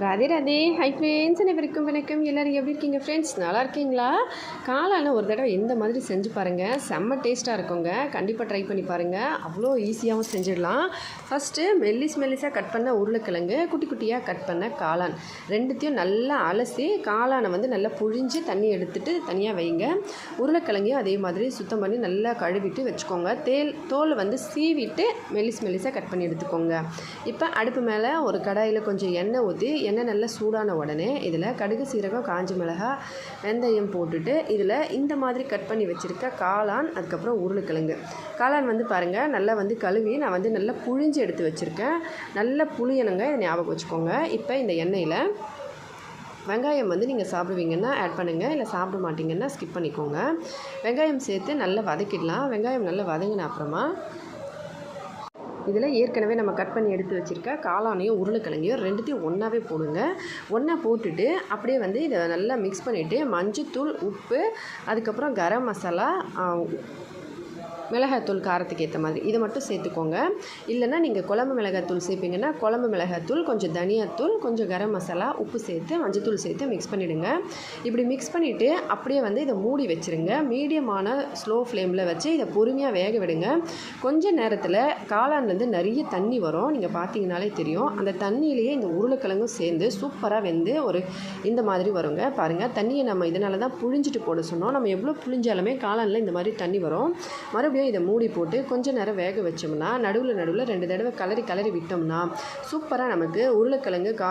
Radhe Radhe. Hi friends அனைவருக்கும் வணக்கம். எல்லோரும் எப்படி இருக்கீங்க? ஃப்ரெண்ட்ஸ் நல்லா இருக்கீங்களா? காளான ஒரு தடவை இந்த மாதிரி செஞ்சு பாருங்கள் செம்ம டேஸ்ட்டாக இருக்குங்க. கண்டிப்பாக ட்ரை பண்ணி பாருங்கள் அவ்வளோ ஈஸியாகவும் செஞ்சிடலாம். ஃபஸ்ட்டு மெல்லிஸ் மெல்லிஸாக கட் பண்ண உருளைக்கிழங்கு குட்டி குட்டியாக கட் பண்ண காளான். ரெண்டுத்தையும் நல்லா அலசி காளானை வந்து நல்லா புழிஞ்சு தண்ணி எடுத்துட்டு தனியாக வைங்க. உருளைக்கிழங்கையும் அதே மாதிரி சுத்தம் பண்ணி நல்லா கழுவிட்டு வச்சுக்கோங்க. தேல் தோல் வந்து சீவிட்டு மெல்லிஸ் மெல்லிஸாக கட் பண்ணி எடுத்துக்கோங்க. இப்போ அடுப்பு மேலே ஒரு கடாயில் கொஞ்சம் எண்ணெய் ஊற்றி எண்ணெய் நல்லா சூடான உடனே இதில் கடுகு சீரகம் காஞ்ச மிளகாய் வெந்தயம் போட்டுட்டு இதில் இந்த மாதிரி கட் பண்ணி வச்சுருக்க காளான் அதுக்கப்புறம் உருளைக்கிழங்கு. காளான் வந்து பாருங்கள் நல்லா வந்து கழுவி நான் வந்து நல்லா புழிஞ்சு எடுத்து வச்சுருக்கேன். நல்லா புளியணுங்க இதை ஞாபகம் வச்சுக்கோங்க. இப்போ இந்த எண்ணெயில் வெங்காயம் வந்து நீங்கள் சாப்பிடுவீங்கன்னா ஆட் பண்ணுங்கள் இல்லை சாப்பிட மாட்டிங்கன்னா ஸ்கிப் பண்ணிக்கோங்க. வெங்காயம் சேர்த்து நல்லா வதக்கிடலாம். வெங்காயம் நல்லா வதங்கின அப்புறமா இதில் ஏற்கனவே நம்ம கட் பண்ணி எடுத்து வச்சுருக்க காளானையும் உருளைக்கிழங்கையும் ரெண்டுத்தையும் ஒன்றாவே போடுங்க. ஒன்றா போட்டுட்டு அப்படியே வந்து இதை நல்லா மிக்ஸ் பண்ணிவிட்டு மஞ்சத்தூள் உப்பு அதுக்கப்புறம் கரம் மசாலா மிளகாத்தூள் காரத்துக்கு ஏற்ற மாதிரி. இதை மட்டும் சேர்த்துக்கோங்க. இல்லைன்னா நீங்கள் குழம்பு மிளகாத்தூள் சேர்ப்பீங்கன்னா குழம்பு மிளகாத்தூள் கொஞ்சம் தனியாத்தூள் கொஞ்சம் கரம் மசாலா உப்பு சேர்த்து மஞ்சத்தூள் சேர்த்து மிக்ஸ் பண்ணிவிடுங்க இப்படி மிக்ஸ் பண்ணிவிட்டு அப்படியே வந்து இதை மூடி வச்சுருங்க. மீடியமான ஸ்லோ ஃப்ளேமில் வச்சு இதை பொறுமையாக வேக விடுங்க. கொஞ்ச நேரத்தில் காளான்லேருந்து நிறைய தண்ணி வரும். நீங்கள் பார்த்தீங்கனாலே தெரியும். அந்த தண்ணியிலேயே இந்த உருளைக்கிழங்கும் சேர்ந்து சூப்பராக வெந்து ஒரு இந்த மாதிரி வருங்க. பாருங்கள் தண்ணியை நம்ம இதனால தான் புழிஞ்சிட்டு போட சொன்னோம். நம்ம எவ்வளோ புழிஞ்சாலுமே காளானில் இந்த மாதிரி தண்ணி வரும். மறுபடியும் மறுபடியும் இதை மூடி போட்டு கொஞ்சம் நேரம் வேக வச்சோம்னா நடுவில் நடுவில் ரெண்டு தடவை கலரி கலரி விட்டோம்னா சூப்பராக நமக்கு உருளைக்கிழங்கு கா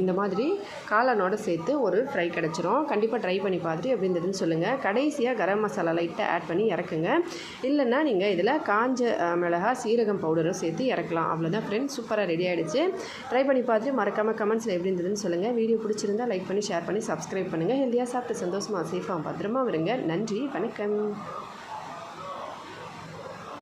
இந்த மாதிரி காளானோட சேர்த்து ஒரு ஃப்ரை கிடச்சிரும். கண்டிப்பாக ட்ரை பண்ணி பார்த்துட்டு எப்படி இருந்ததுன்னு சொல்லுங்கள் கடைசியாக கரம் மசாலா லைட்டாக ஆட் பண்ணி இறக்குங்க. இல்லைன்னா நீங்கள் இதில் காஞ்ச மிளகா சீரகம் பவுடரும் சேர்த்து இறக்கலாம். அவ்வளோதான் ஃப்ரெண்ட்ஸ் சூப்பராக ரெடி ஆகிடுச்சு ட்ரை பண்ணி பார்த்துட்டு மறக்காமல் கமெண்ட்ஸில் எப்படி இருந்ததுன்னு சொல்லுங்கள் வீடியோ பிடிச்சிருந்தா லைக் பண்ணி ஷேர் பண்ணி சப்ஸ்கிரைப் பண்ணுங்கள் ஹெல்த்தியாக சாப்பிட்டு சந்தோஷமாக சேஃபாக பத்திரமா வருங்க நன்றி வணக்கம்.